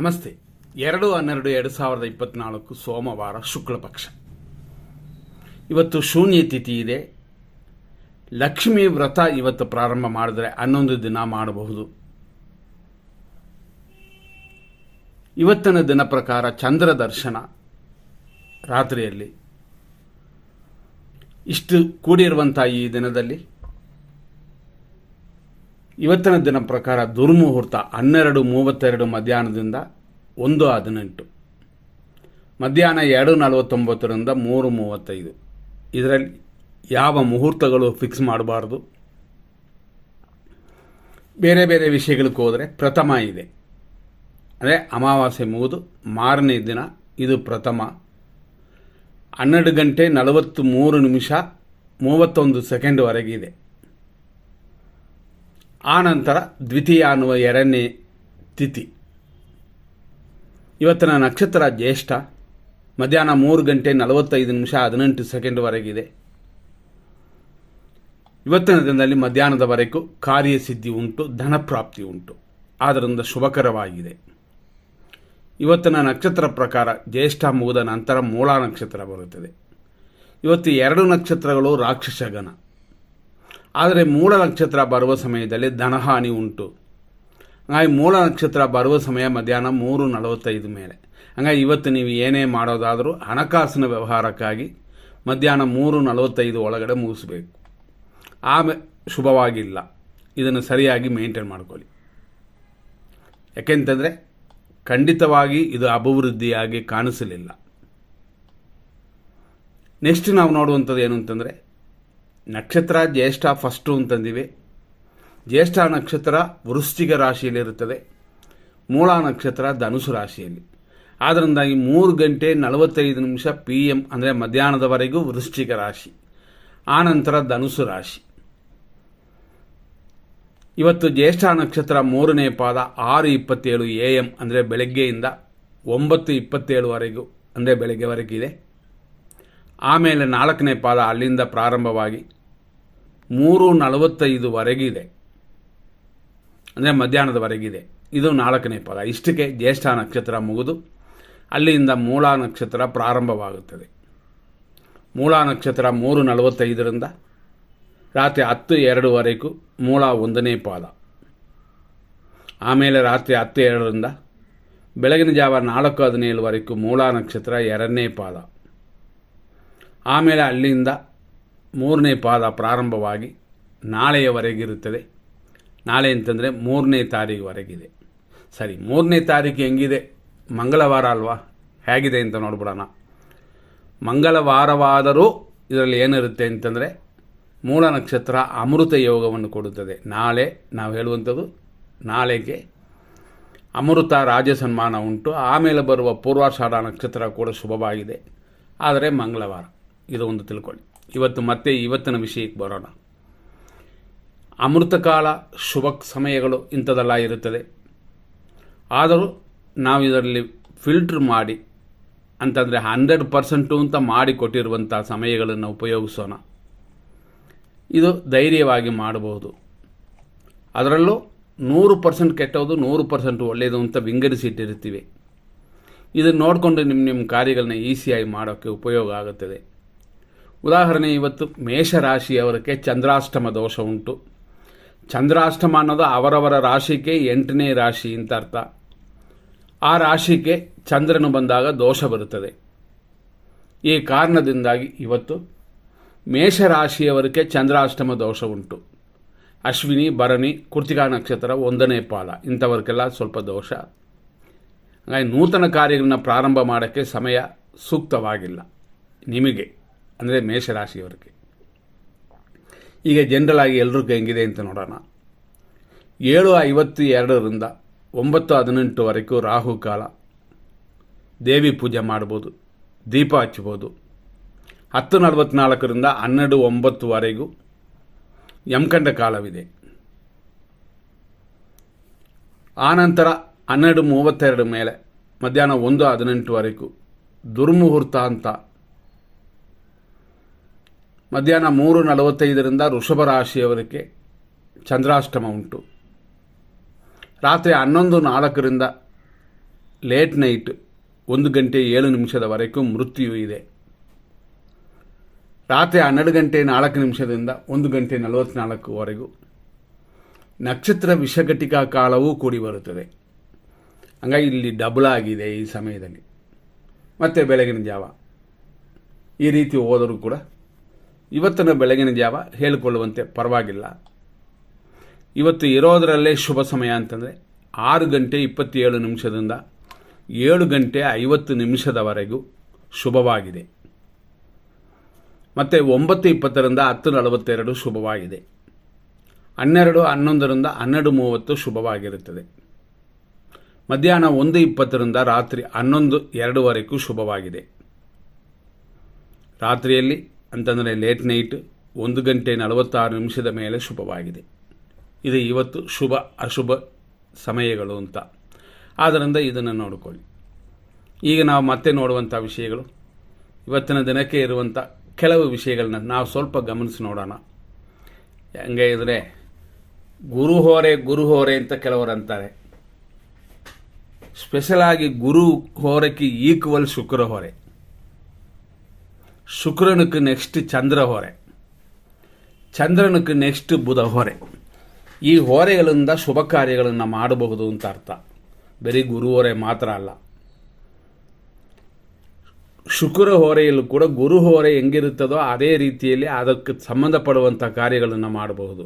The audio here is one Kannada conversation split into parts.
ನಮಸ್ತೆ. ಎರಡು ಹನ್ನೆರಡು ಎರಡು ಸಾವಿರದ ಇಪ್ಪತ್ನಾಲ್ಕು ಸೋಮವಾರ ಶುಕ್ಲ ಪಕ್ಷ. ಇವತ್ತು ಶೂನ್ಯ ತಿಥಿ ಇದೆ. ಲಕ್ಷ್ಮೀ ವ್ರತ ಇವತ್ತು ಪ್ರಾರಂಭ ಮಾಡಿದ್ರೆ ಹನ್ನೊಂದು ದಿನ ಮಾಡಬಹುದು. ಇವತ್ತಿನ ದಿನ ಪ್ರಕಾರ ಚಂದ್ರ ದರ್ಶನ ರಾತ್ರಿಯಲ್ಲಿ. ಇಷ್ಟು ಕೂಡಿರುವಂಥ ಈ ದಿನದಲ್ಲಿ ಇವತ್ತಿನ ದಿನ ಪ್ರಕಾರ ದುರ್ಮುಹೂರ್ತ ಹನ್ನೆರಡು ಮೂವತ್ತೆರಡು ಮಧ್ಯಾಹ್ನದಿಂದ ಒಂದು ಹದಿನೆಂಟು. ಮಧ್ಯಾಹ್ನ ಎರಡು ನಲವತ್ತೊಂಬತ್ತರಿಂದ ಮೂರು ಮೂವತ್ತೈದು. ಇದರಲ್ಲಿ ಯಾವ ಮುಹೂರ್ತಗಳು ಫಿಕ್ಸ್ ಮಾಡಬಾರ್ದು? ಬೇರೆ ಬೇರೆ ವಿಷಯಗಳಿಗೆ ಹೋದರೆ ಪ್ರಥಮ ಇದೆ. ಅಂದರೆ ಅಮಾವಾಸ್ಯೆ ಮುಗಿದು ಮಾರನೇ ದಿನ ಇದು ಪ್ರಥಮ. ಹನ್ನೆರಡು ಗಂಟೆ ನಲವತ್ತು ಮೂರು ನಿಮಿಷ ಮೂವತ್ತೊಂದು ಸೆಕೆಂಡ್ವರೆಗಿದೆ ಆನಂತರ ನಂತರ ದ್ವಿತೀಯ ಅನ್ನುವ ಎರಡನೇ ತಿಥಿ. ಇವತ್ತಿನ ನಕ್ಷತ್ರ ಜ್ಯೇಷ್ಠ, ಮಧ್ಯಾಹ್ನ ಮೂರು ಗಂಟೆ ನಲವತ್ತೈದು ನಿಮಿಷ ಹದಿನೆಂಟು ಸೆಕೆಂಡ್ವರೆಗಿದೆ ಇವತ್ತಿನ ದಿನದಲ್ಲಿ ಮಧ್ಯಾಹ್ನದವರೆಗೂ ಕಾರ್ಯಸಿದ್ಧಿ ಉಂಟು, ಧನಪ್ರಾಪ್ತಿ ಉಂಟು. ಆದ್ದರಿಂದ ಶುಭಕರವಾಗಿದೆ. ಇವತ್ತಿನ ನಕ್ಷತ್ರ ಪ್ರಕಾರ ಜ್ಯೇಷ್ಠ ಮುಗಿದ ನಂತರ ಮೂಲ ನಕ್ಷತ್ರ ಬರುತ್ತದೆ. ಇವತ್ತು ಎರಡು ನಕ್ಷತ್ರಗಳು ರಾಕ್ಷಸಗಣ. ಆದರೆ ಮೂಲ ನಕ್ಷತ್ರ ಬರುವ ಸಮಯದಲ್ಲಿ ಧನಹಾನಿ ಉಂಟು. ಹಂಗಾಗಿ ಮೂಲ ನಕ್ಷತ್ರ ಬರುವ ಸಮಯ ಮಧ್ಯಾಹ್ನ ಮೂರು ನಲವತ್ತೈದು ಮೇಲೆ. ಹಂಗಾಗಿ ಇವತ್ತು ನೀವು ಏನೇ ಮಾಡೋದಾದರೂ ಹಣಕಾಸಿನ ವ್ಯವಹಾರಕ್ಕಾಗಿ ಮಧ್ಯಾಹ್ನ ಮೂರು ನಲವತ್ತೈದು ಒಳಗಡೆ ಮುಗಿಸ್ಬೇಕು. ಆಮೇಲೆ ಶುಭವಾಗಿಲ್ಲ. ಇದನ್ನು ಸರಿಯಾಗಿ ಮೇಂಟೈನ್ ಮಾಡ್ಕೊಳ್ಳಿ. ಯಾಕೆಂತಂದರೆ ಖಂಡಿತವಾಗಿ ಇದು ಅಭಿವೃದ್ಧಿಯಾಗಿ ಕಾಣಿಸಲಿಲ್ಲ. ನೆಕ್ಸ್ಟ್ ನಾವು ನೋಡುವಂಥದ್ದು ಏನು ಅಂತಂದರೆ ನಕ್ಷತ್ರ ಜ್ಯೇಷ್ಠ ಫಸ್ಟು ಅಂತಂದಿವೆ. ಜ್ಯೇಷ್ಠ ನಕ್ಷತ್ರ ವೃಶ್ಚಿಕ ರಾಶಿಯಲ್ಲಿರುತ್ತದೆ. ಮೂಲ ನಕ್ಷತ್ರ ಧನುಸು ರಾಶಿಯಲ್ಲಿ. ಆದ್ದರಿಂದಾಗಿ ಮೂರು ಗಂಟೆ ನಲವತ್ತೈದು ನಿಮಿಷ ಪಿ ಎಂ ಅಂದರೆ ಮಧ್ಯಾಹ್ನದವರೆಗೂ ವೃಶ್ಚಿಕ ರಾಶಿ. ಆನಂತರ ಧನುಸು ರಾಶಿ. ಇವತ್ತು ಜ್ಯೇಷ್ಠ ನಕ್ಷತ್ರ ಮೂರನೇ ಪಾದ ಆರು ಇಪ್ಪತ್ತೇಳು ಎ ಎಂ ಅಂದರೆ ಬೆಳಗ್ಗೆಯಿಂದ ಒಂಬತ್ತು ಇಪ್ಪತ್ತೇಳುವರೆಗೂ ಅಂದರೆ ಬೆಳಗ್ಗೆವರೆಗಿದೆ ಆಮೇಲೆ ನಾಲ್ಕನೇ ಪಾದ ಅಲ್ಲಿಂದ ಪ್ರಾರಂಭವಾಗಿ ಮೂರು ನಲವತ್ತೈದುವರೆಗಿದೆ ಅಂದರೆ ಮಧ್ಯಾಹ್ನದವರೆಗಿದೆ. ಇದು ನಾಲ್ಕನೇ ಪದ. ಇಷ್ಟಕ್ಕೆ ಜ್ಯೇಷ್ಠ ನಕ್ಷತ್ರ ಮುಗಿದು ಅಲ್ಲಿಂದ ಮೂಲ ನಕ್ಷತ್ರ ಪ್ರಾರಂಭವಾಗುತ್ತದೆ. ಮೂಲ ನಕ್ಷತ್ರ ಮೂರು ನಲವತ್ತೈದರಿಂದ ರಾತ್ರಿ ಹತ್ತು ಎರಡುವರೆಗೂ ಮೂಲ ಒಂದನೇ ಪಾದ. ಆಮೇಲೆ ರಾತ್ರಿ ಹತ್ತು ಎರಡರಿಂದ ಬೆಳಗಿನ ಜಾವ ನಾಲ್ಕು ಹದಿನೇಳುವರೆಗೂ ಮೂಲ ನಕ್ಷತ್ರ ಎರಡನೇ ಪಾದ. ಆಮೇಲೆ ಅಲ್ಲಿಂದ ಮೂರನೇ ಪಾದ ಪ್ರಾರಂಭವಾಗಿ ನಾಳೆಯವರೆಗಿರುತ್ತದೆ. ನಾಳೆ ಅಂತಂದರೆ ಮೂರನೇ ತಾರೀಕುವರೆಗಿದೆ. ಸರಿ, ಮೂರನೇ ತಾರೀಕು ಹೆಂಗಿದೆ? ಮಂಗಳವಾರ ಅಲ್ವಾ? ಹೇಗಿದೆ ಅಂತ ನೋಡ್ಬಿಡೋಣ. ಮಂಗಳವಾರವಾದರೂ ಇದರಲ್ಲಿ ಏನಿರುತ್ತೆ ಅಂತಂದರೆ ಮೂಲ ನಕ್ಷತ್ರ ಅಮೃತ ಯೋಗವನ್ನು ಕೊಡುತ್ತದೆ. ನಾಳೆ ನಾವು ಹೇಳುವಂಥದ್ದು, ನಾಳೆಗೆ ಅಮೃತ ರಾಜ ಸನ್ಮಾನ ಉಂಟು. ಆಮೇಲೆ ಬರುವ ಪೂರ್ವಾಷಾಢ ನಕ್ಷತ್ರ ಕೂಡ ಶುಭವಾಗಿದೆ. ಆದರೆ ಮಂಗಳವಾರ, ಇದು ಒಂದು ತಿಳ್ಕೊಳ್ಳಿ. ಇವತ್ತು ಮತ್ತೆ ಇವತ್ತಿನ ವಿಷಯಕ್ಕೆ ಬರೋಣ. ಅಮೃತಕಾಲ ಶುಭ ಸಮಯಗಳು ಇಂಥದೆಲ್ಲ ಇರುತ್ತದೆ. ಆದರೂ ನಾವು ಇದರಲ್ಲಿ ಫಿಲ್ಟ್ರ್ ಮಾಡಿ, ಅಂತಂದರೆ ಹಂಡ್ರೆಡ್ ಪರ್ಸೆಂಟು ಅಂತ ಮಾಡಿ ಕೊಟ್ಟಿರುವಂಥ ಸಮಯಗಳನ್ನು ಉಪಯೋಗಿಸೋಣ. ಇದು ಧೈರ್ಯವಾಗಿ ಮಾಡಬಹುದು. ಅದರಲ್ಲೂ ನೂರು ಪರ್ಸೆಂಟ್ ಕೆಟ್ಟೋದು, ನೂರು ಪರ್ಸೆಂಟ್ ಒಳ್ಳೆಯದು ಅಂತ ವಿಂಗಡಿಸಿಟ್ಟಿರ್ತೀವಿ ಇದನ್ನು ನೋಡಿಕೊಂಡು ನಿಮ್ಮ ನಿಮ್ಮ ಕಾರ್ಯಗಳನ್ನ ಈಸಿಯಾಗಿ ಮಾಡೋಕ್ಕೆ ಉಪಯೋಗ ಆಗುತ್ತದೆ. ಉದಾಹರಣೆ, ಇವತ್ತು ಮೇಷರಾಶಿಯವರಿಗೆ ಚಂದ್ರಾಷ್ಟಮ ದೋಷ ಉಂಟು. ಚಂದ್ರಾಷ್ಟಮ ಅನ್ನೋದು ಅವರವರ ರಾಶಿಗೆ ಎಂಟನೇ ರಾಶಿ ಅಂತ ಅರ್ಥ. ಆ ರಾಶಿಗೆ ಚಂದ್ರನು ಬಂದಾಗ ದೋಷ ಬರುತ್ತದೆ. ಈ ಕಾರಣದಿಂದಾಗಿ ಇವತ್ತು ಮೇಷರಾಶಿಯವರಿಗೆ ಚಂದ್ರಾಷ್ಟಮ ದೋಷ ಉಂಟು. ಅಶ್ವಿನಿ, ಭರಣಿ, ಕೃತಿಕಾ ನಕ್ಷತ್ರ ಒಂದನೇ ಪಾಲ ಇಂಥವ್ರಿಗೆಲ್ಲ ಸ್ವಲ್ಪ ದೋಷ. ಹಾಗಾಗಿ ನೂತನ ಕಾರ್ಯಗಳನ್ನ ಪ್ರಾರಂಭ ಮಾಡೋಕ್ಕೆ ಸಮಯ ಸೂಕ್ತವಾಗಿಲ್ಲ. ನಿಮಗೆ, ಅಂದರೆ ಮೇಷರಾಶಿಯವರಿಗೆ. ಈಗ ಜನರಲ್ ಆಗಿ ಎಲ್ರಿಗೂ ಹೆಂಗಿದೆ ಅಂತ ನೋಡೋಣ. ಏಳು ಐವತ್ತು ಎರಡರಿಂದ ಒಂಬತ್ತು ಹದಿನೆಂಟುವರೆಗೂ ರಾಹುಕಾಲ ದೇವಿ ಪೂಜೆ ಮಾಡ್ಬೋದು, ದೀಪ ಹಚ್ಬೋದು. ಹತ್ತು ನಲವತ್ತ್ನಾಲ್ಕರಿಂದ ಹನ್ನೆರಡು ಒಂಬತ್ತುವರೆಗೂ ಯಮಕಂಡ ಕಾಲವಿದೆ. ಆನಂತರ ಹನ್ನೆರಡು ಮೂವತ್ತೆರಡು ಮೇಲೆ ಮಧ್ಯಾಹ್ನ ಒಂದು ಹದಿನೆಂಟುವರೆಗೂ ದುರ್ಮುಹೂರ್ತ ಅಂತ. ಮಧ್ಯಾಹ್ನ ಮೂರು ನಲವತ್ತೈದರಿಂದ ವೃಷಭ ರಾಶಿಯವರಿಗೆ ಚಂದ್ರಾಷ್ಟಮ ಉಂಟು. ರಾತ್ರಿ ಹನ್ನೊಂದು ನಾಲ್ಕರಿಂದ ಲೇಟ್ ನೈಟ್ ಒಂದು ಗಂಟೆ ಏಳು ನಿಮಿಷದವರೆಗೂ ಮೃತ್ಯು ಇದೆ. ರಾತ್ರಿ ಹನ್ನೆರಡು ಗಂಟೆ ನಾಲ್ಕು ನಿಮಿಷದಿಂದ ಒಂದು ಗಂಟೆ ನಲವತ್ತ್ನಾಲ್ಕುವರೆಗೂ ನಕ್ಷತ್ರ ವಿಷಘಟಿಕಾ ಕಾಲವೂ ಕೂಡಿ ಬರುತ್ತದೆ. ಹಂಗಾಗಿ ಇಲ್ಲಿ ಡಬಲ್ ಆಗಿದೆ ಈ ಸಮಯದಲ್ಲಿ. ಮತ್ತು ಬೆಳಗಿನ ಜಾವ. ಈ ರೀತಿ ಹೋದರೂ ಕೂಡ ಇವತ್ತಿನ ಬೆಳಗಿನ ಜಾವ ಹೇಳಿಕೊಳ್ಳುವಂತೆ ಪರವಾಗಿಲ್ಲ. ಇವತ್ತು ಇರೋದರಲ್ಲೇ ಶುಭ ಸಮಯ ಅಂತಂದರೆ ಆರು ಗಂಟೆ ಇಪ್ಪತ್ತೇಳು ನಿಮಿಷದಿಂದ ಏಳು ಗಂಟೆ ಐವತ್ತು ನಿಮಿಷದವರೆಗೂ ಶುಭವಾಗಿದೆ. ಮತ್ತು ಒಂಬತ್ತು ಇಪ್ಪತ್ತರಿಂದ ಹತ್ತು ನಲವತ್ತೆರಡು ಶುಭವಾಗಿದೆ. ಹನ್ನೆರಡು, ಹನ್ನೊಂದರಿಂದ ಹನ್ನೆರಡು ಮೂವತ್ತು ಶುಭವಾಗಿರುತ್ತದೆ. ಮಧ್ಯಾಹ್ನ ಒಂದು ಇಪ್ಪತ್ತರಿಂದ ರಾತ್ರಿ ಹನ್ನೊಂದು, ಎರಡುವರೆಗೂ ಶುಭವಾಗಿದೆ. ರಾತ್ರಿಯಲ್ಲಿ ಅಂತಂದರೆ ಲೇಟ್ ನೈಟ್ ಒಂದು ಗಂಟೆ ನಲವತ್ತಾರು ನಿಮಿಷದ ಮೇಲೆ ಶುಭವಾಗಿದೆ. ಇದು ಇವತ್ತು ಶುಭ, ಅಶುಭ ಸಮಯಗಳು ಅಂತ. ಆದ್ದರಿಂದ ಇದನ್ನು ನೋಡಿಕೊಳ್ಳಿ. ಈಗ ನಾವು ಮತ್ತೆ ನೋಡುವಂಥ ವಿಷಯಗಳು. ಇವತ್ತಿನ ದಿನಕ್ಕೆ ಇರುವಂಥ ಕೆಲವು ವಿಷಯಗಳನ್ನ ನಾವು ಸ್ವಲ್ಪ ಗಮನಿಸಿ ನೋಡೋಣ. ಹೆಂಗೆ ಇದ್ರೆ, ಗುರು ಹೋರೆ ಗುರು ಹೋರೆ ಅಂತ ಕೆಲವರು ಅಂತಾರೆ. ಸ್ಪೆಷಲಾಗಿ ಗುರು ಹೋರಕ್ಕೆ ಈಕ್ವಲ್ ಶುಕ್ರ ಹೊರೆ. ಶುಕ್ರನಕ್ಕೆ ನೆಕ್ಸ್ಟ್ ಚಂದ್ರ ಹೊರೆ. ಚಂದ್ರನಕ್ಕೆ ನೆಕ್ಸ್ಟ್ ಬುಧ ಹೊರೆ. ಈ ಹೊರೆಗಳಿಂದ ಶುಭ ಕಾರ್ಯಗಳನ್ನು ಮಾಡಬಹುದು ಅಂತ ಅರ್ಥ. ಬರೀ ಗುರು ಹೊರೆ ಮಾತ್ರ ಅಲ್ಲ. ಶುಕ್ರ ಹೊರೆಯಲ್ಲೂ ಕೂಡ ಗುರು ಹೊರೆ ಹೆಂಗಿರುತ್ತದೋ ಅದೇ ರೀತಿಯಲ್ಲಿ ಅದಕ್ಕೆ ಸಂಬಂಧಪಡುವಂಥ ಕಾರ್ಯಗಳನ್ನು ಮಾಡಬಹುದು.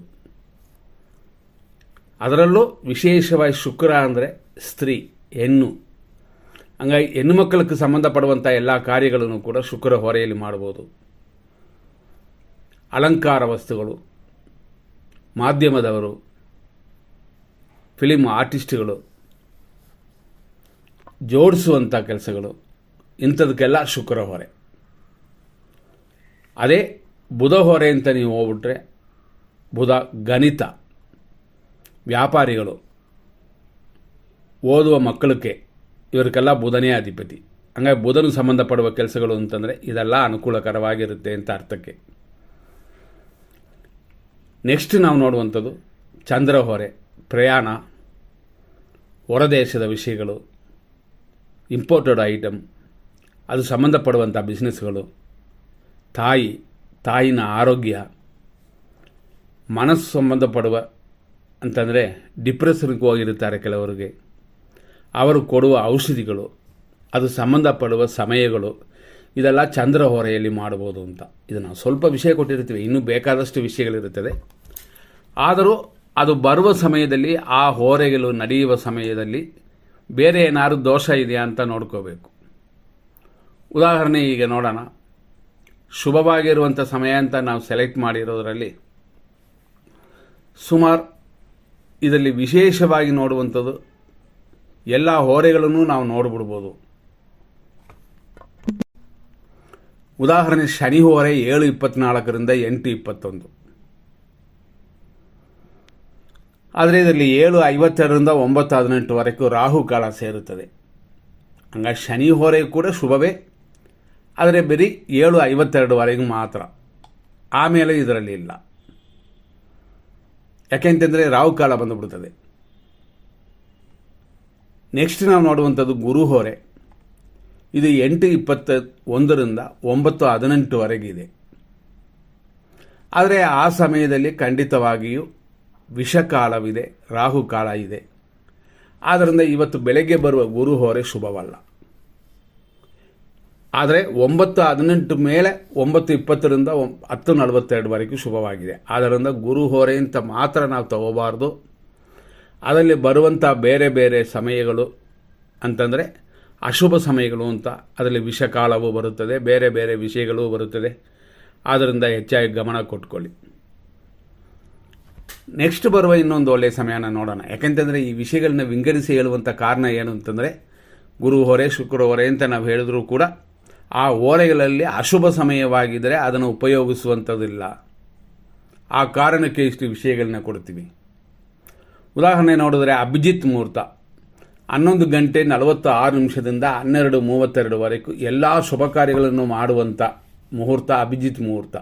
ಅದರಲ್ಲೂ ವಿಶೇಷವಾಗಿ ಶುಕ್ರ ಅಂದರೆ ಸ್ತ್ರೀ, ಹೆಣ್ಣು. ಹಂಗಾಗಿ ಹೆಣ್ಣು ಮಕ್ಕಳಿಗೆ ಸಂಬಂಧಪಡುವಂಥ ಎಲ್ಲ ಕಾರ್ಯಗಳನ್ನು ಕೂಡ ಶುಕ್ರ ಹೊರೆಯಲ್ಲಿ ಮಾಡ್ಬೋದು ಅಲಂಕಾರ ವಸ್ತುಗಳು, ಮಾಧ್ಯಮದವರು ಫಿಲಿಮ್ ಆರ್ಟಿಸ್ಟ್ಗಳು ಜೋಡಿಸುವಂಥ ಕೆಲಸಗಳು ಇಂಥದಕ್ಕೆಲ್ಲ ಶುಕ್ರ ಹೊರೆ. ಅದೇ ಬುಧ ಹೊರೆ ಅಂತ ನೀವು ಹೋಗ್ಬಿಟ್ರೆ ಬುಧ ಗಣಿತ, ವ್ಯಾಪಾರಿಗಳು, ಓದುವ ಮಕ್ಕಳಕ್ಕೆ ಇವರಿಗೆಲ್ಲ ಬುಧನೇ ಅಧಿಪತಿ. ಹಂಗಾಗಿ ಬುಧನ ಸಂಬಂಧಪಡುವ ಕೆಲಸಗಳು ಅಂತಂದರೆ ಇದೆಲ್ಲ ಅನುಕೂಲಕರವಾಗಿರುತ್ತೆ ಅಂತ ಅರ್ಥಕ್ಕೆ. ನೆಕ್ಸ್ಟ್ ನಾವು ನೋಡುವಂಥದ್ದು ಚಂದ್ರ ಹೊರೆ. ಪ್ರಯಾಣ, ಹೊರದೇಶದ ವಿಷಯಗಳು ಇಂಪೋರ್ಟೆಡ್ ಐಟಮ್ ಅದು ಸಂಬಂಧಪಡುವಂಥ ಬಿಸ್ನೆಸ್ಗಳು ತಾಯಿ, ತಾಯಿನ ಆರೋಗ್ಯ, ಮನಸ್ಸು ಸಂಬಂಧಪಡುವ ಅಂತಂದರೆ ಡಿಪ್ರೆಷನ್ಗೆ ಹೋಗಿರುತ್ತಾರೆ ಕೆಲವರಿಗೆ. ಅವರು ಕೊಡುವ ಔಷಧಿಗಳು, ಅದು ಸಂಬಂಧಪಡುವ ಸಮಯಗಳು, ಇದೆಲ್ಲ ಚಂದ್ರ ಹೊರೆಯಲ್ಲಿ ಮಾಡ್ಬೋದು ಅಂತ. ಇದನ್ನು ಸ್ವಲ್ಪ ವಿಷಯ ಕೊಟ್ಟಿರ್ತೀವಿ, ಇನ್ನೂ ಬೇಕಾದಷ್ಟು ವಿಷಯಗಳಿರುತ್ತದೆ. ಆದರೂ ಅದು ಬರುವ ಸಮಯದಲ್ಲಿ, ಆ ಹೋರೆಗಳು ನಡೆಯುವ ಸಮಯದಲ್ಲಿ ಬೇರೆ ಏನಾದರೂ ದೋಷ ಇದೆಯಾ ಅಂತ ನೋಡ್ಕೋಬೇಕು. ಉದಾಹರಣೆ ಈಗ ನೋಡೋಣ. ಶುಭವಾಗಿರುವಂಥ ಸಮಯ ಅಂತ ನಾವು ಸೆಲೆಕ್ಟ್ ಮಾಡಿರೋದರಲ್ಲಿ ಸುಮಾರು ಇದರಲ್ಲಿ ವಿಶೇಷವಾಗಿ ನೋಡುವಂಥದ್ದು ಎಲ್ಲ ಹೋರೆಗಳನ್ನು ನಾವು ನೋಡ್ಬಿಡ್ಬೋದು. ಉದಾಹರಣೆ ಶನಿ ಹೋರೆ ಏಳು ಇಪ್ಪತ್ನಾಲ್ಕರಿಂದ ಎಂಟು ಇಪ್ಪತ್ತೊಂದು. ಆದರೆ ಇದರಲ್ಲಿ ಏಳು, ಐವತ್ತೆರಡರಿಂದ ಒಂಬತ್ತು, ಹದಿನೆಂಟುವರೆಗೂ ರಾಹು ಕಾಲ ಸೇರುತ್ತದೆ. ಹಂಗಾಗಿ ಶನಿ ಹೋರೆ ಕೂಡ ಶುಭವೇ. ಆದರೆ ಬರೀ ಏಳು, ಐವತ್ತೆರಡುವರೆಗೂ ಮಾತ್ರ. ಆಮೇಲೆ ಇದರಲ್ಲಿ ಇಲ್ಲ. ಯಾಕೆಂತಂದರೆ ರಾಹು ಕಾಲ ಬಂದುಬಿಡುತ್ತದೆ ನೆಕ್ಸ್ಟ್ ನಾವು ನೋಡುವಂಥದ್ದು ಗುರು ಹೊರೆ. ಇದು ಎಂಟು ಇಪ್ಪತ್ತ ಒಂದರಿಂದ ಒಂಬತ್ತು, ಹದಿನೆಂಟುವರೆಗಿದೆ. ಆದರೆ ಆ ಸಮಯದಲ್ಲಿ ಖಂಡಿತವಾಗಿಯೂ ವಿಷಕಾಲವಿದೆ, ರಾಹುಕಾಲ ಇದೆ. ಆದ್ದರಿಂದ ಇವತ್ತು ಬೆಳಗ್ಗೆ ಬರುವ ಗುರು ಹೊರೆ ಶುಭವಲ್ಲ. ಆದರೆ ಒಂಬತ್ತು ಹದಿನೆಂಟು ಮೇಲೆ ಒಂಬತ್ತು ಇಪ್ಪತ್ತರಿಂದ ಹತ್ತು ನಲವತ್ತೆರಡುವರೆಗೂ ಶುಭವಾಗಿದೆ. ಆದ್ದರಿಂದ ಗುರು ಅಂತ ಮಾತ್ರ ನಾವು ತಗೋಬಾರ್ದು. ಅದರಲ್ಲಿ ಬರುವಂಥ ಬೇರೆ ಬೇರೆ ಸಮಯಗಳು ಅಂತಂದರೆ ಅಶುಭ ಸಮಯಗಳು ಅಂತ, ಅದರಲ್ಲಿ ವಿಷಕಾಲವೂ ಬರುತ್ತದೆ, ಬೇರೆ ಬೇರೆ ವಿಷಯಗಳು ಬರುತ್ತದೆ. ಆದ್ದರಿಂದ ಹೆಚ್ಚಾಗಿ ಗಮನ ಕೊಟ್ಕೊಳ್ಳಿ. ನೆಕ್ಸ್ಟ್ ಬರುವ ಇನ್ನೊಂದು ಒಳ್ಳೆಯ ಸಮಯನ ನೋಡೋಣ. ಯಾಕೆಂತಂದರೆ ಈ ವಿಷಯಗಳನ್ನ ವಿಂಗಡಿಸಿ ಹೇಳುವಂಥ ಕಾರಣ ಏನು ಅಂತಂದರೆ, ಗುರು ಹೊರೆ, ಶುಕ್ರ ಹೊರೆ ಅಂತ ನಾವು ಹೇಳಿದ್ರೂ ಕೂಡ ಆ ಓರೆಗಳಲ್ಲಿ ಅಶುಭ ಸಮಯವಾಗಿದ್ದರೆ ಅದನ್ನು ಉಪಯೋಗಿಸುವಂಥದ್ದಿಲ್ಲ ಆ ಕಾರಣಕ್ಕೆ ಇಷ್ಟು ವಿಷಯಗಳನ್ನ ಕೊಡ್ತೀವಿ. ಉದಾಹರಣೆ ನೋಡಿದ್ರೆ ಅಭಿಜಿತ್ ಮುಹೂರ್ತ ಹನ್ನೊಂದು ಗಂಟೆ ನಲವತ್ತು ಆರು ನಿಮಿಷದಿಂದ ಹನ್ನೆರಡು ಮೂವತ್ತೆರಡುವರೆಗೂ ಎಲ್ಲ ಶುಭ ಕಾರ್ಯಗಳನ್ನು ಮಾಡುವಂಥ ಮುಹೂರ್ತ ಅಭಿಜಿತ್ ಮುಹೂರ್ತ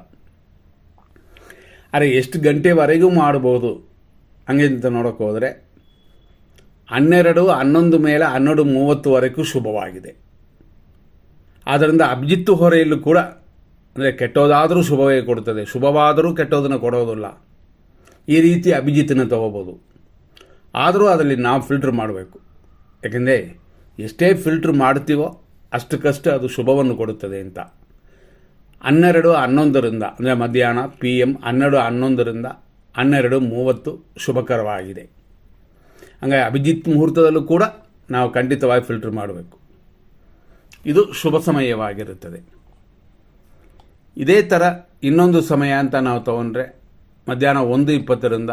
ಆದರೆ ಎಷ್ಟು ಗಂಟೆವರೆಗೂ ಮಾಡ್ಬೋದು? ಹಂಗೆ ಅಂತ ನೋಡೋಕೆ ಹೋದರೆ, ಹನ್ನೆರಡು, ಹನ್ನೊಂದು ಮೇಲೆ ಹನ್ನೆರಡು, ಮೂವತ್ತುವರೆಗೂ ಶುಭವಾಗಿದೆ. ಆದ್ದರಿಂದ ಅಭಿಜಿತ್ ಹೊರೆಯಲ್ಲೂ ಕೂಡ, ಅಂದರೆ ಕೆಟ್ಟೋದಾದರೂ ಶುಭವೇ ಕೊಡುತ್ತದೆ. ಶುಭವಾದರೂ ಕೆಟ್ಟೋದನ್ನು ಕೊಡೋದಿಲ್ಲ. ಈ ರೀತಿ ಅಭಿಜಿತನ್ನು ತಗೋಬೋದು. ಆದರೂ ಅದರಲ್ಲಿ ನಾವು ಫಿಲ್ಟ್ರ್ ಮಾಡಬೇಕು. ಯಾಕೆಂದರೆ, ಎಷ್ಟೇ ಫಿಲ್ಟ್ರ್ ಮಾಡ್ತೀವೋ, ಅಷ್ಟಕ್ಕಷ್ಟೇ ಅದು ಶುಭವನ್ನು ಕೊಡುತ್ತದೆ ಅಂತ. ಹನ್ನೆರಡು ಹನ್ನೊಂದರಿಂದ, ಅಂದರೆ ಮಧ್ಯಾಹ್ನ ಪಿ ಎಂ ಹನ್ನೆರಡು ಹನ್ನೊಂದರಿಂದ ಹನ್ನೆರಡು ಮೂವತ್ತು ಶುಭಕರವಾಗಿದೆ. ಹಂಗಾಗಿ ಅಭಿಜಿತ್ ಮುಹೂರ್ತದಲ್ಲೂ ಕೂಡ ನಾವು ಖಂಡಿತವಾಗಿ ಫಿಲ್ಟರ್ ಮಾಡಬೇಕು. ಇದು ಶುಭ ಸಮಯವಾಗಿರುತ್ತದೆ. ಇದೇ ಥರ ಇನ್ನೊಂದು ಸಮಯ ಅಂತ ನಾವು ತಗೊಂಡ್ರೆ ಮಧ್ಯಾಹ್ನ ಒಂದು ಇಪ್ಪತ್ತರಿಂದ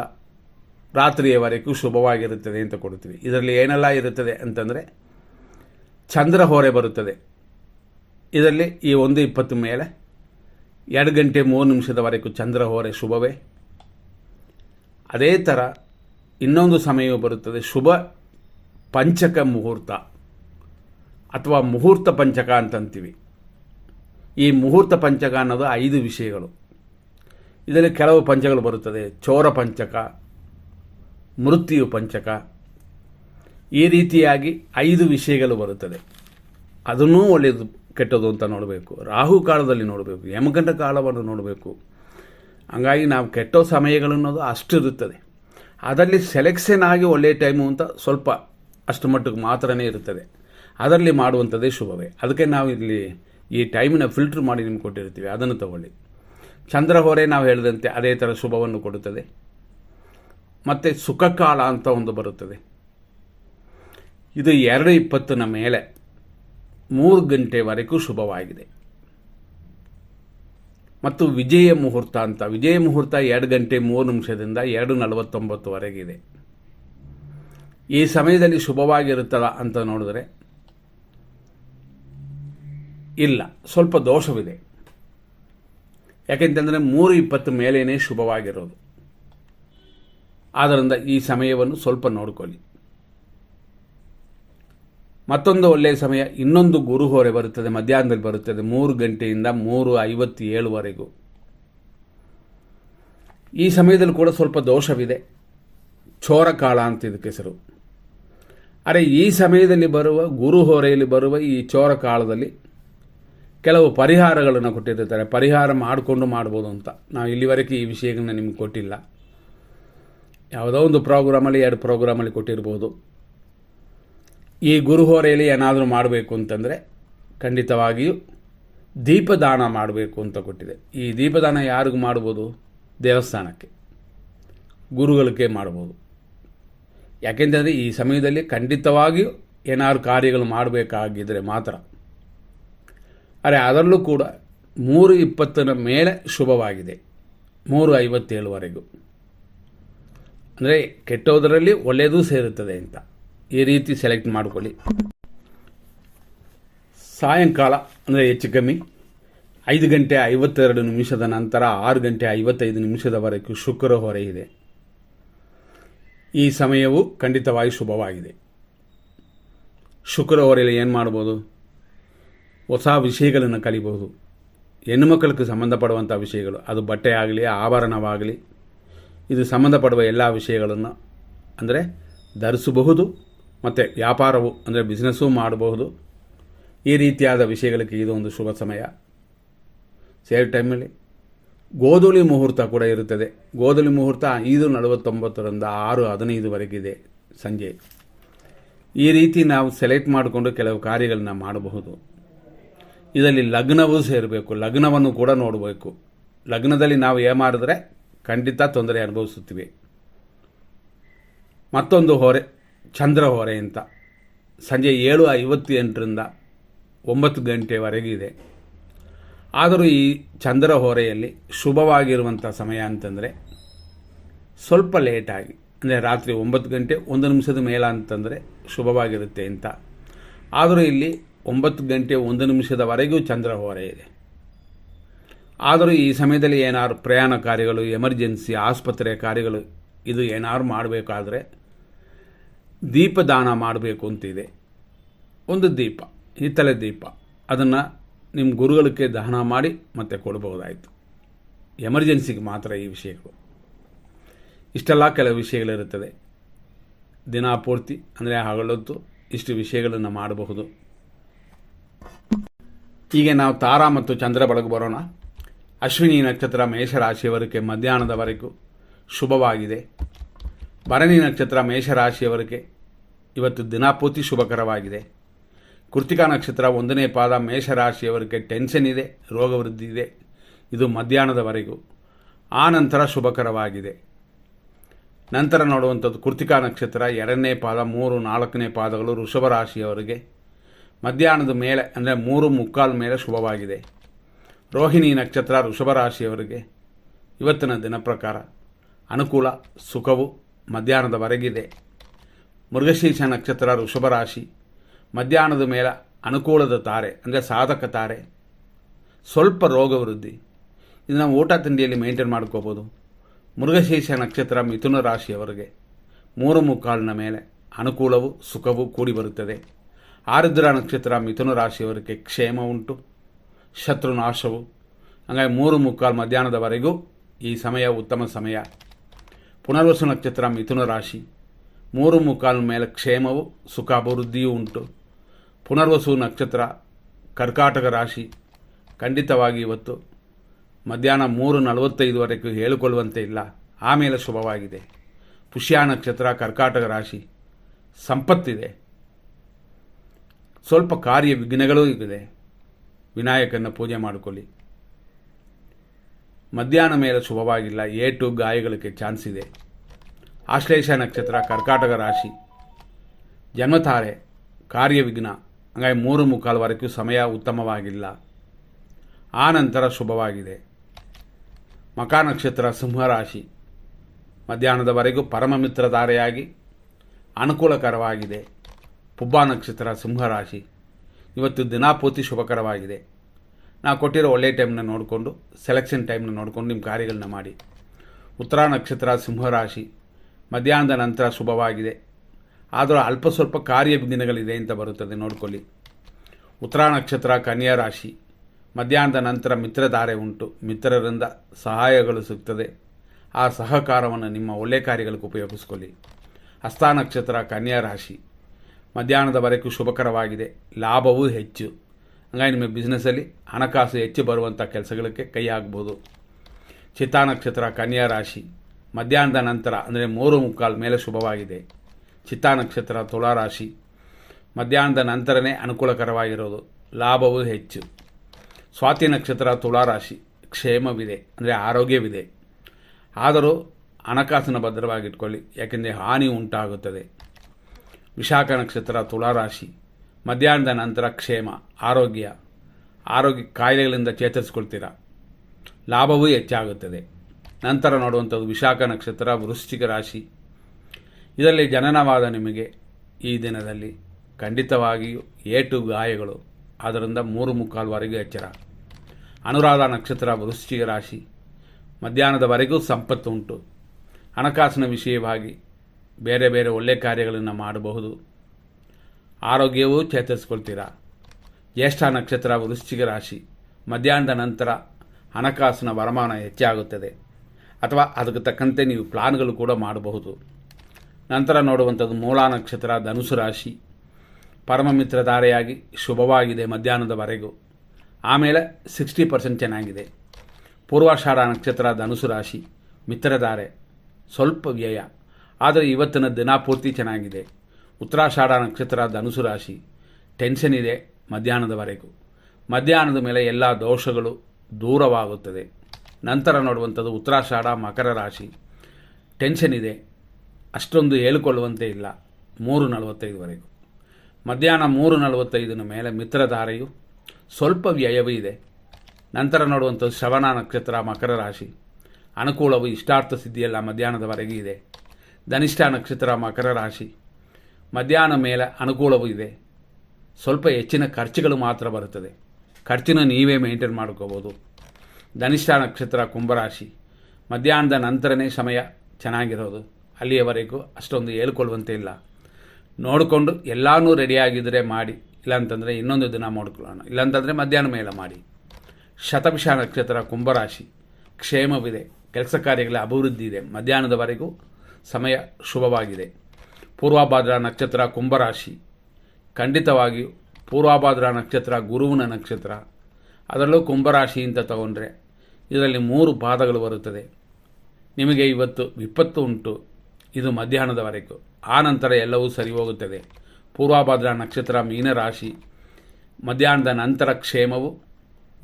ರಾತ್ರಿಯವರೆಗೂ ಶುಭವಾಗಿರುತ್ತದೆ ಅಂತ ಕೊಡ್ತೀವಿ ಇದರಲ್ಲಿ ಏನೆಲ್ಲ ಇರುತ್ತದೆ ಅಂತಂದರೆ ಚಂದ್ರ ಹೊರೆ ಬರುತ್ತದೆ. ಇದರಲ್ಲಿ ಈ ಒಂದು ಇಪ್ಪತ್ತು ಮೇಲೆ ಎರಡು ಗಂಟೆ ಮೂರು ನಿಮಿಷದವರೆಗೂ ಚಂದ್ರ ಹೋರೆ ಶುಭವೇ. ಅದೇ ಥರ ಇನ್ನೊಂದು ಸಮಯವು ಬರುತ್ತದೆ. ಶುಭ ಪಂಚಕ ಮುಹೂರ್ತ ಅಥವಾ ಮುಹೂರ್ತ ಪಂಚಕ ಅಂತಂತೀವಿ. ಈ ಮುಹೂರ್ತ ಪಂಚಕ ಅನ್ನೋದು ಐದು ವಿಷಯಗಳು. ಇದರಲ್ಲಿ ಕೆಲವು ಪಂಚಗಳು ಬರುತ್ತದೆ. ಚೋರ ಪಂಚಕ, ಮೃತ್ಯು ಪಂಚಕ. ಈ ರೀತಿಯಾಗಿ ಐದು ವಿಷಯಗಳು ಬರುತ್ತದೆ. ಅದನ್ನೂ ಒಳ್ಳೆಯದು. ಕೆಟ್ಟದು ಅಂತ ನೋಡಬೇಕು. ರಾಹು ಕಾಲದಲ್ಲಿ ನೋಡಬೇಕು. ಯಮಗಂಡ ಕಾಲವನ್ನು ನೋಡಬೇಕು. ಹಂಗಾಗಿ ನಾವು ಕೆಟ್ಟೋ ಸಮಯಗಳನ್ನೋದು ಅಷ್ಟು ಇರುತ್ತದೆ. ಅದರಲ್ಲಿ ಸೆಲೆಕ್ಷನ್ ಆಗಿ ಒಳ್ಳೆಯ ಟೈಮು ಅಂತ ಸ್ವಲ್ಪ ಅಷ್ಟು ಮಟ್ಟಿಗೆ ಮಾತ್ರನೇ ಇರುತ್ತದೆ. ಅದರಲ್ಲಿ ಮಾಡುವಂಥದ್ದೇ ಶುಭವೇ. ಅದಕ್ಕೆ ನಾವು ಇಲ್ಲಿ ಈ ಟೈಮಿನ ಫಿಲ್ಟ್ರ್ ಮಾಡಿ ನಿಮ್ಗೆ ಕೊಟ್ಟಿರ್ತೀವಿ. ಅದನ್ನು ತಗೊಳ್ಳಿ. ಚಂದ್ರ ಹೊರೆ ನಾವು ಹೇಳಿದಂತೆ ಅದೇ ಥರ ಶುಭವನ್ನು ಕೊಡುತ್ತದೆ. ಮತ್ತು ಸುಖಕಾಲ ಅಂತ ಒಂದು ಬರುತ್ತದೆ. ಇದು ಎರಡು ಇಪ್ಪತ್ತಿನ ಮೇಲೆ. ಮೂರು ಗಂಟೆವರೆಗೂ ಶುಭವಾಗಿದೆ. ಮತ್ತು ವಿಜಯ ಮುಹೂರ್ತ ಅಂತ. ವಿಜಯ ಮುಹೂರ್ತ ಎರಡು ಗಂಟೆ ಮೂರು ನಿಮಿಷದಿಂದ ಎರಡು ನಲವತ್ತೊಂಬತ್ತುವರೆಗಿದೆ ಈ ಸಮಯದಲ್ಲಿ ಶುಭವಾಗಿರುತ್ತಲ್ಲ ಅಂತ ನೋಡಿದರೆ ಇಲ್ಲ, ಸ್ವಲ್ಪ ದೋಷವಿದೆ. ಯಾಕೆಂತಂದರೆ ಮೂರು ಇಪ್ಪತ್ತು ಮೇಲೇನೆ ಶುಭವಾಗಿರೋದು. ಆದ್ದರಿಂದ ಈ ಸಮಯವನ್ನು ಸ್ವಲ್ಪ ನೋಡಿಕೊಳ್ಳಿ. ಮತ್ತೊಂದು ಒಳ್ಳೆಯ ಸಮಯ, ಇನ್ನೊಂದು ಗುರು ಹೊರೆ ಬರುತ್ತದೆ, ಮಧ್ಯಾಹ್ನದಲ್ಲಿ ಬರುತ್ತದೆ, ಮೂರು ಗಂಟೆಯಿಂದ ಮೂರು ಐವತ್ತೇಳುವರೆಗೂ. ಈ ಸಮಯದಲ್ಲಿ ಕೂಡ ಸ್ವಲ್ಪ ದೋಷವಿದೆ. ಚೋರಕಾಳ ಅಂತ ಇದಕ್ಕೆ ಹೆಸರು. ಅರೆ, ಈ ಸಮಯದಲ್ಲಿ ಬರುವ ಗುರು ಹೊರೆಯಲ್ಲಿ ಬರುವ ಈ ಚೋರ ಕಾಲದಲ್ಲಿ ಕೆಲವು ಪರಿಹಾರಗಳನ್ನು ಕೊಟ್ಟಿರ್ತಾರೆ. ಪರಿಹಾರ ಮಾಡಿಕೊಂಡು ಮಾಡ್ಬೋದು ಅಂತ. ನಾವು ಇಲ್ಲಿವರೆಗೆ ಈ ವಿಷಯಗಳನ್ನ ನಿಮ್ಗೆ ಕೊಟ್ಟಿಲ್ಲ. ಯಾವುದೋ ಒಂದು ಪ್ರೋಗ್ರಾಮಲ್ಲಿ ಎರಡು ಪ್ರೋಗ್ರಾಮಲ್ಲಿ ಕೊಟ್ಟಿರ್ಬೋದು. ಈ ಗುರುಹೋರೆಯಲ್ಲಿ ಏನಾದರೂ ಮಾಡಬೇಕು ಅಂತಂದರೆ ಖಂಡಿತವಾಗಿಯೂ ದೀಪದಾನ ಮಾಡಬೇಕು ಅಂತ ಕೊಟ್ಟಿದೆ. ಈ ದೀಪದಾನ ಯಾರಿಗೂ ಮಾಡ್ಬೋದು? ದೇವಸ್ಥಾನಕ್ಕೆ. ಗುರುಗಳಿಗೆ ಮಾಡ್ಬೋದು. ಯಾಕೆಂತಂದರೆ ಈ ಸಮಯದಲ್ಲಿ ಖಂಡಿತವಾಗಿಯೂ ಏನಾದ್ರು ಕಾರ್ಯಗಳು ಮಾಡಬೇಕಾಗಿದ್ದರೆ ಮಾತ್ರ. ಅರೆ ಅದರಲ್ಲೂ ಕೂಡ ಮೂರು ಇಪ್ಪತ್ತರ ಮೇಲೆ ಶುಭವಾಗಿದೆ. ಮೂರು ಐವತ್ತೇಳುವರೆಗೂ. ಅಂದರೆ ಕೆಟ್ಟೋದರಲ್ಲಿ ಒಳ್ಳೆಯದೂ ಸೇರುತ್ತದೆ ಅಂತ. ಈ ರೀತಿ ಸೆಲೆಕ್ಟ್ ಮಾಡ್ಕೊಳ್ಳಿ. ಸಾಯಂಕಾಲ ಅಂದರೆ ಹೆಚ್ಚು ಕಮ್ಮಿ ಐದು ಗಂಟೆ ಐವತ್ತೆರಡು ನಿಮಿಷದ ನಂತರ ಆರು ಗಂಟೆ ಐವತ್ತೈದು ನಿಮಿಷದವರೆಗೂ ಶುಕ್ರ ಹೊರೆ ಇದೆ. ಈ ಸಮಯವು ಖಂಡಿತವಾಗಿ ಶುಭವಾಗಿದೆ. ಶುಕ್ರ ಹೊರೆಯಲ್ಲಿ ಏನು ಮಾಡ್ಬೋದು? ಹೊಸ ವಿಷಯಗಳನ್ನು ಕಲಿಬಹುದು. ಹೆಣ್ಣುಮಕ್ಕಳಿಗೆ ಸಂಬಂಧಪಡುವಂಥ ವಿಷಯಗಳು, ಅದು ಬಟ್ಟೆ ಆಗಲಿ, ಆಭರಣವಾಗಲಿ, ಇದು ಸಂಬಂಧಪಡುವ ಎಲ್ಲ ವಿಷಯಗಳನ್ನು ಅಂದರೆ ಧರಿಸಬಹುದು. ಮತ್ತು ವ್ಯಾಪಾರವು ಅಂದರೆ ಬಿಸ್ನೆಸ್ಸೂ ಮಾಡಬಹುದು. ಈ ರೀತಿಯಾದ ವಿಷಯಗಳಿಗೆ ಇದು ಒಂದು ಶುಭ ಸಮಯ. ಸೇರ್ ಟೈಮಲ್ಲಿ ಗೋಧೂಳಿ ಮುಹೂರ್ತ ಕೂಡ ಇರುತ್ತದೆ. ಗೋಧೂಳಿ ಮುಹೂರ್ತ ಐದು ನಲವತ್ತೊಂಬತ್ತರಿಂದ ಆರು ಹದಿನೈದುವರೆಗಿದೆ ಸಂಜೆ. ಈ ರೀತಿ ನಾವು ಸೆಲೆಕ್ಟ್ ಮಾಡಿಕೊಂಡು ಕೆಲವು ಕಾರ್ಯಗಳನ್ನ ಮಾಡಬಹುದು. ಇದರಲ್ಲಿ ಲಗ್ನವೂ ಸೇರಬೇಕು. ಲಗ್ನವನ್ನು ಕೂಡ ನೋಡಬೇಕು. ಲಗ್ನದಲ್ಲಿ ನಾವು ಏಮಾಡಿದ್ರೆ ಖಂಡಿತ ತೊಂದರೆ ಅನುಭವಿಸುತ್ತೀವಿ. ಮತ್ತೊಂದು ಹೊರೆ. ಚಂದ್ರ ಹೊರೆ ಅಂತ. ಸಂಜೆ ಏಳು ಐವತ್ತು ಎಂಟರಿಂದ ಒಂಬತ್ತು ಗಂಟೆವರೆಗಿದೆ ಆದರೂ ಈ ಚಂದ್ರ ಹೊರೆಯಲ್ಲಿ ಶುಭವಾಗಿರುವಂಥ ಸಮಯ ಅಂತಂದರೆ ಸ್ವಲ್ಪ ಲೇಟಾಗಿ ಅಂದರೆ ರಾತ್ರಿ ಒಂಬತ್ತು ಗಂಟೆ ಒಂದು ನಿಮಿಷದ ಮೇಲ ಅಂತಂದರೆ ಶುಭವಾಗಿರುತ್ತೆ ಅಂತ. ಆದರೂ ಇಲ್ಲಿ ಒಂಬತ್ತು ಗಂಟೆ ಒಂದು ನಿಮಿಷದವರೆಗೂ ಚಂದ್ರ ಹೊರೆ ಇದೆ. ಆದರೂ ಈ ಸಮಯದಲ್ಲಿ ಏನಾದ್ರು ಪ್ರಯಾಣ ಕಾರ್ಯಗಳು ಎಮರ್ಜೆನ್ಸಿ ಆಸ್ಪತ್ರೆ ಕಾರ್ಯಗಳು, ಇದು ಏನಾದ್ರು ಮಾಡಬೇಕಾದ್ರೆ ದೀಪದಾನ ಮಾಡಬೇಕು ಅಂತಿದೆ. ಒಂದು ದೀಪ, ಹಿತ್ತಲೆ ದೀಪ. ಅದನ್ನು ನಿಮ್ಮ ಗುರುಗಳಿಗೆ ದಹನ ಮಾಡಿ ಮತ್ತೆ ಕೊಡಬಹುದಾಯಿತು ಎಮರ್ಜೆನ್ಸಿಗೆ ಮಾತ್ರ ಈ ವಿಷಯಗಳು. ಇಷ್ಟೆಲ್ಲ ಕೆಲವು ವಿಷಯಗಳಿರುತ್ತದೆ. ದಿನ ಪೂರ್ತಿ, ಅಂದರೆ ಹಗಲೊತ್ತು ಇಷ್ಟು ವಿಷಯಗಳನ್ನು ಮಾಡಬಹುದು. ಹೀಗೆ ನಾವು ತಾರಾ ಮತ್ತು ಚಂದ್ರ ಬಳಗೆ ಬರೋಣ. ಅಶ್ವಿನಿ ನಕ್ಷತ್ರ ಮೇಷರಾಶಿಯವರಿಗೆ ಮಧ್ಯಾಹ್ನದವರೆಗೂ ಶುಭವಾಗಿದೆ. ಭರಣಿ ನಕ್ಷತ್ರ ಮೇಷರಾಶಿಯವರಿಗೆ ಇವತ್ತು ದಿನಪೂರ್ತಿ ಶುಭಕರವಾಗಿದೆ. ಕೃತಿಕಾ ನಕ್ಷತ್ರ ಒಂದನೇ ಪಾದ ಮೇಷರಾಶಿಯವರಿಗೆ ಟೆನ್ಷನ್ ಇದೆ, ರೋಗ ವೃದ್ಧಿ ಇದೆ. ಇದು ಮಧ್ಯಾಹ್ನದವರೆಗೂ. ಆ ನಂತರ ಶುಭಕರವಾಗಿದೆ. ನಂತರ ನೋಡುವಂಥದ್ದು ಕೃತಿಕಾ ನಕ್ಷತ್ರ ಎರಡನೇ ಪಾದ, ಮೂರು, ನಾಲ್ಕನೇ ಪಾದಗಳು ವೃಷಭ ರಾಶಿಯವರಿಗೆ. ಮಧ್ಯಾಹ್ನದ ಮೇಲೆ, ಅಂದರೆ ಮೂರು ಮುಕ್ಕಾಲು ಮೇಲೆ ಶುಭವಾಗಿದೆ. ರೋಹಿಣಿ ನಕ್ಷತ್ರ ವೃಷಭ ರಾಶಿಯವರಿಗೆ. ಇವತ್ತಿನ ದಿನ ಪ್ರಕಾರ ಅನುಕೂಲ, ಸುಖವು ಮಧ್ಯಾಹ್ನದವರೆಗಿದೆ. ಮೃಗಶೀರ್ಷ ನಕ್ಷತ್ರ ಋಷಭ ರಾಶಿ ಮಧ್ಯಾಹ್ನದ ಮೇಲೆ ಅನುಕೂಲದ ತಾರೆ, ಅಂದರೆ ಸಾಧಕ ತಾರೆ. ಸ್ವಲ್ಪ ರೋಗ ವೃದ್ಧಿ. ಇದು ನಾವು ಊಟ ತಿಂಡಿಯಲ್ಲಿ ಮೇಂಟೈನ್ ಮಾಡ್ಕೋಬೋದು. ಮೃಗಶೀರ್ಷ ನಕ್ಷತ್ರ ಮಿಥುನ ರಾಶಿಯವರಿಗೆ ಮೂರು ಮುಕ್ಕಾಲಿನ ಮೇಲೆ ಅನುಕೂಲವು, ಸುಖವು ಕೂಡಿ ಬರುತ್ತದೆ. ಆರುದ್ರ ನಕ್ಷತ್ರ ಮಿಥುನ ರಾಶಿಯವರಿಗೆ ಕ್ಷೇಮ ಉಂಟು, ಶತ್ರುನಾಶವು. ಹಂಗಾಗಿ ಮೂರು ಮುಕ್ಕಾಲು ಮಧ್ಯಾಹ್ನದವರೆಗೂ ಈ ಸಮಯ ಉತ್ತಮ ಸಮಯ. ಪುನರ್ವಸು ನಕ್ಷತ್ರ ಮಿಥುನ ರಾಶಿ. ಮೂರು ಮುಕ್ಕಾಲು ಮೇಲೆ ಕ್ಷೇಮವು ಸುಖ ಅಭಿವೃದ್ಧಿಯೂ ಉಂಟು. ಪುನರ್ವಸು ನಕ್ಷತ್ರ ಕರ್ಕಾಟಕ ರಾಶಿ. ಖಂಡಿತವಾಗಿ ಇವತ್ತು ಮಧ್ಯಾಹ್ನ ಮೂರು ನಲವತ್ತೈದುವರೆಗೂ ಹೇಳಿಕೊಳ್ಳುವಂತೆ ಇಲ್ಲ. ಆಮೇಲೆ ಶುಭವಾಗಿದೆ. ಪುಷ್ಯ ನಕ್ಷತ್ರ ಕರ್ಕಾಟಕ ರಾಶಿ. ಸಂಪತ್ತಿದೆ. ಸ್ವಲ್ಪ ಕಾರ್ಯ ವಿಘ್ನಗಳೂ ಇದೆ. ವಿನಾಯಕನ ಪೂಜೆ ಮಾಡಿಕೊಳ್ಳಿ. ಮಧ್ಯಾಹ್ನ ಮೇಲೆ ಶುಭವಾಗಿಲ್ಲ. ಏಟು ಗಾಯಗಳಿಗೆ ಚಾನ್ಸ್ ಇದೆ. ಆಶ್ಲೇಷ ನಕ್ಷತ್ರ, ಕರ್ಕಾಟಕ ರಾಶಿ. ಜನ್ಮತಾರೆ. ಕಾರ್ಯವಿಘ್ನ. ಹಂಗಾಗಿ ಮೂರು ಮುಕ್ಕಾಲ್ವರೆಗೂ ಸಮಯ ಉತ್ತಮವಾಗಿಲ್ಲ. ಆ ನಂತರ ಶುಭವಾಗಿದೆ. ಮಕ ನಕ್ಷತ್ರ ಸಿಂಹರಾಶಿ ಮಧ್ಯಾಹ್ನದವರೆಗೂ ಪರಮ ಮಿತ್ರಧಾರೆಯಾಗಿ ಅನುಕೂಲಕರವಾಗಿದೆ. ಪುಬ್ಬ ನಕ್ಷತ್ರ ಸಿಂಹರಾಶಿ ಇವತ್ತು ದಿನಾಪೂರ್ತಿ ಶುಭಕರವಾಗಿದೆ. ನಾವು ಕೊಟ್ಟಿರೋ ಒಳ್ಳೆಯ ಟೈಮ್ನ ನೋಡಿಕೊಂಡು ಸೆಲೆಕ್ಷನ್ ಟೈಮ್ನ ನೋಡಿಕೊಂಡು ನಿಮ್ಮ ಕಾರ್ಯಗಳನ್ನ ಮಾಡಿ. ಉತ್ತರ ನಕ್ಷತ್ರ ಸಿಂಹರಾಶಿ, ಮಧ್ಯಾಹ್ನದ ನಂತರ ಶುಭವಾಗಿದೆ. ಆದರೂ ಅಲ್ಪ ಸ್ವಲ್ಪ ಕಾರ್ಯ ದಿನಗಳಿದೆ ಅಂತ ಬರುತ್ತದೆ, ನೋಡ್ಕೊಳ್ಳಿ. ಉತ್ತರ ನಕ್ಷತ್ರ ಕನ್ಯಾ ರಾಶಿ, ಮಧ್ಯಾಹ್ನದ ನಂತರ ಮಿತ್ರಧಾರೆ ಉಂಟು. ಮಿತ್ರರಿಂದ ಸಹಾಯಗಳು ಸಿಗ್ತದೆ. ಆ ಸಹಕಾರವನ್ನು ನಿಮ್ಮ ಒಳ್ಳೆಯ ಕಾರ್ಯಗಳಿಗೆ ಉಪಯೋಗಿಸ್ಕೊಳ್ಳಿ. ಹಸ್ತ ನಕ್ಷತ್ರ ಕನ್ಯಾ ರಾಶಿ, ಮಧ್ಯಾಹ್ನದವರೆಗೂ ಶುಭಕರವಾಗಿದೆ. ಲಾಭವೂ ಹೆಚ್ಚು. ಹಂಗಾಗಿ ನಿಮ್ಮ ಬಿಸ್ನೆಸ್ಸಲ್ಲಿ ಹಣಕಾಸು ಹೆಚ್ಚು ಬರುವಂಥ ಕೆಲಸಗಳಿಗೆ ಕೈ ಹಾಕ್ಬೋದು. ಚಿತ್ತಾ ನಕ್ಷತ್ರ, ಕನ್ಯಾ ರಾಶಿ, ಮಧ್ಯಾಹ್ನದ ನಂತರ ಅಂದರೆ ಮೂರು ಮುಕ್ಕಾಲು ಮೇಲೆ ಶುಭವಾಗಿದೆ. ಚಿತ್ತಾ ನಕ್ಷತ್ರ ತುಳಾರಾಶಿ ಮಧ್ಯಾಹ್ನದ ನಂತರನೇ ಅನುಕೂಲಕರವಾಗಿರೋದು. ಲಾಭವೂ ಹೆಚ್ಚು. ಸ್ವಾತಿ ನಕ್ಷತ್ರ ತುಳಾರಾಶಿ ಕ್ಷೇಮವಿದೆ ಅಂದರೆ ಆರೋಗ್ಯವಿದೆ. ಆದರೂ ಹಣಕಾಸಿನ ಭದ್ರವಾಗಿಟ್ಕೊಳ್ಳಿ, ಯಾಕೆಂದರೆ ಹಾನಿ ಉಂಟಾಗುತ್ತದೆ. ವಿಶಾಖ ನಕ್ಷತ್ರ ತುಳಾರಾಶಿ ಮಧ್ಯಾಹ್ನದ ನಂತರ ಕ್ಷೇಮ, ಆರೋಗ್ಯ ಆರೋಗ್ಯ ಕಾಯಿಲೆಗಳಿಂದ ಚೇತರಿಸ್ಕೊಳ್ತೀರ? ಲಾಭವೂ ಹೆಚ್ಚಾಗುತ್ತದೆ. ನಂತರ ನೋಡುವಂಥದ್ದು ವಿಶಾಖ ನಕ್ಷತ್ರ, ವೃಶ್ಚಿಕ ರಾಶಿ. ಇದರಲ್ಲಿ ಜನನವಾದ ನಿಮಗೆ ಈ ದಿನದಲ್ಲಿ ಖಂಡಿತವಾಗಿಯೂ ಏಟು ಗಾಯಗಳು. ಅದರಿಂದ ಮೂರು ಮುಕ್ಕಾಲ್ವರೆಗೂ ಎಚ್ಚರ. ಅನುರಾಧ ನಕ್ಷತ್ರ, ವೃಶ್ಚಿಕ ರಾಶಿ. ಮಧ್ಯಾಹ್ನದವರೆಗೂ ಸಂಪತ್ತು ಉಂಟು. ಹಣಕಾಸಿನ ವಿಷಯವಾಗಿ ಬೇರೆ ಬೇರೆ ಒಳ್ಳೆಯ ಕಾರ್ಯಗಳನ್ನು ಮಾಡಬಹುದು. ಆರೋಗ್ಯವೂ ಚೇತರಿಸ್ಕೊಳ್ತೀರಾ? ಜ್ಯೇಷ್ಠ ನಕ್ಷತ್ರ ವೃಶ್ಚಿಕ ರಾಶಿ. ಮಧ್ಯಾಹ್ನದ ನಂತರ ಹಣಕಾಸಿನ ವರಮಾನ ಹೆಚ್ಚಾಗುತ್ತದೆ. ಅಥವಾ ಅದಕ್ಕೆ ತಕ್ಕಂತೆ ನೀವು ಪ್ಲಾನ್ಗಳು ಕೂಡ ಮಾಡಬಹುದು. ನಂತರ ನೋಡುವಂಥದ್ದು ಮೂಲ ನಕ್ಷತ್ರ ಧನುಸು ರಾಶಿ. ಪರಮ ಮಿತ್ರಧಾರೆಯಾಗಿ ಶುಭವಾಗಿದೆ ಮಧ್ಯಾಹ್ನದವರೆಗೂ ಆಮೇಲೆ ಸಿಕ್ಸ್ಟಿ ಪರ್ಸೆಂಟ್ ಚೆನ್ನಾಗಿದೆ. ಪೂರ್ವಾಷಾಢ ನಕ್ಷತ್ರ ಧನುಸು ರಾಶಿ. ಮಿತ್ರಧಾರೆ. ಸ್ವಲ್ಪ ವ್ಯಯ. ಆದರೆ ಇವತ್ತಿನ ದಿನ ಪೂರ್ತಿ ಚೆನ್ನಾಗಿದೆ. ಉತ್ತರಾಷಾಢ ನಕ್ಷತ್ರ, ಧನುಸು ರಾಶಿ ಟೆನ್ಷನ್ ಇದೆ ಮಧ್ಯಾಹ್ನದವರೆಗೂ ಮಧ್ಯಾಹ್ನದ ಮೇಲೆ ಎಲ್ಲ ದೋಷಗಳು ದೂರವಾಗುತ್ತದೆ. ನಂತರ ನೋಡುವಂಥದ್ದು ಉತ್ತರಾಷಾಢ, ಮಕರ ರಾಶಿ. ಟೆನ್ಷನ್ ಇದೆ, ಅಷ್ಟೊಂದು ಹೇಳಿಕೊಳ್ಳುವಂತೆ ಇಲ್ಲ, ಮೂರು ನಲವತ್ತೈದುವರೆಗೂ ಮಧ್ಯಾಹ್ನ ಮೂರು ನಲವತ್ತೈದನ ಮೇಲೆ ಮಿತ್ರಧಾರೆಯು ಸ್ವಲ್ಪ ವ್ಯಯವೂ ಇದೆ. ನಂತರ ನೋಡುವಂಥದ್ದು ಶ್ರವಣ ನಕ್ಷತ್ರ, ಮಕರ ರಾಶಿ. ಅನುಕೂಲವು ಇಷ್ಟಾರ್ಥ ಸಿದ್ಧಿಯೆಲ್ಲ ಮಧ್ಯಾಹ್ನದವರೆಗೂ ಇದೆ. ಧನಿಷ್ಠ ನಕ್ಷತ್ರ, ಮಕರ ರಾಶಿ. ಮಧ್ಯಾಹ್ನ ಮೇಲೆ ಅನುಕೂಲವೂ ಇದೆ. ಸ್ವಲ್ಪ ಹೆಚ್ಚಿನ ಖರ್ಚುಗಳು ಮಾತ್ರ ಬರುತ್ತದೆ. ಖರ್ಚಿನ ನೀವೇ ಮೇಂಟೈನ್ ಮಾಡ್ಕೋಬೋದು. ಧನಿಷ್ಠ ನಕ್ಷತ್ರ ಕುಂಭರಾಶಿ. ಮಧ್ಯಾಹ್ನದ ನಂತರನೇ ಸಮಯ ಚೆನ್ನಾಗಿರೋದು. ಅಲ್ಲಿಯವರೆಗೂ ಅಷ್ಟೊಂದು ಹೇಳ್ಕೊಳ್ಳುವಂತೆ ಇಲ್ಲ. ನೋಡಿಕೊಂಡು ಎಲ್ಲನೂ ರೆಡಿಯಾಗಿದ್ದರೆ ಮಾಡಿ. ಇಲ್ಲಾಂತಂದರೆ ಇನ್ನೊಂದು ದಿನ ಮಾಡ್ಕೊಳ್ಳೋಣ. ಇಲ್ಲಾಂತಂದರೆ ಮಧ್ಯಾಹ್ನ ಮೇಲೆ ಮಾಡಿ. ಶತಭಿಷ ನಕ್ಷತ್ರ ಕುಂಭರಾಶಿ. ಕ್ಷೇಮವಿದೆ. ಕೆಲಸ ಕಾರ್ಯಗಳ ಅಭಿವೃದ್ಧಿ ಇದೆ. ಮಧ್ಯಾಹ್ನದವರೆಗೂ ಸಮಯ ಶುಭವಾಗಿದೆ. ಪೂರ್ವಭಾದ್ರ ನಕ್ಷತ್ರ ಕುಂಭರಾಶಿ. ಖಂಡಿತವಾಗಿಯೂ ಪೂರ್ವಭಾದ್ರ ನಕ್ಷತ್ರ ಗುರುವಿನ ನಕ್ಷತ್ರ. ಅದರಲ್ಲೂ ಕುಂಭರಾಶಿ ಅಂತ ತಗೊಂಡ್ರೆ ಇದರಲ್ಲಿ ಮೂರು ಪಾದಗಳು ಬರುತ್ತದೆ. ನಿಮಗೆ ಇವತ್ತು ವಿಪತ್ತು ಉಂಟು. ಇದು ಮಧ್ಯಾಹ್ನದವರೆಗೂ. ಆ ನಂತರ ಎಲ್ಲವೂ ಸರಿ ಹೋಗುತ್ತದೆ. ಪೂರ್ವಭಾದ್ರ ನಕ್ಷತ್ರ ಮೀನರಾಶಿ ಮಧ್ಯಾಹ್ನದ ನಂತರ ಕ್ಷೇಮವು,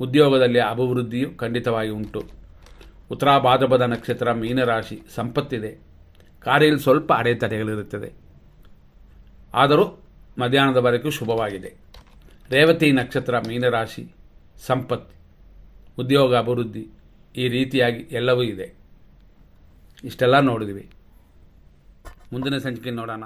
ಉದ್ಯೋಗದಲ್ಲಿ ಅಭಿವೃದ್ಧಿಯು ಖಂಡಿತವಾಗಿ ಉಂಟು. ಉತ್ತರಾಭಾದ್ರಪದ ನಕ್ಷತ್ರ ಮೀನರಾಶಿ ಸಂಪತ್ತಿದೆ. ಕಾರ್ಯದಲ್ಲಿ ಸ್ವಲ್ಪ ಅಡೆತಡೆಗಳಿರುತ್ತದೆ. ಆದರೂ ಮಧ್ಯಾಹ್ನದವರೆಗೂ ಶುಭವಾಗಿದೆ. ರೇವತಿ ನಕ್ಷತ್ರ, ಮೀನರಾಶಿ, ಸಂಪತ್ತು, ಉದ್ಯೋಗ, ಅಭಿವೃದ್ಧಿ ಈ ರೀತಿಯಾಗಿ ಎಲ್ಲವೂ ಇದೆ. ಇಷ್ಟೆಲ್ಲ ನೋಡಿದ್ವಿ. ಮುಂದಿನ ಸಂಚಿಕೆ ನೋಡೋಣ.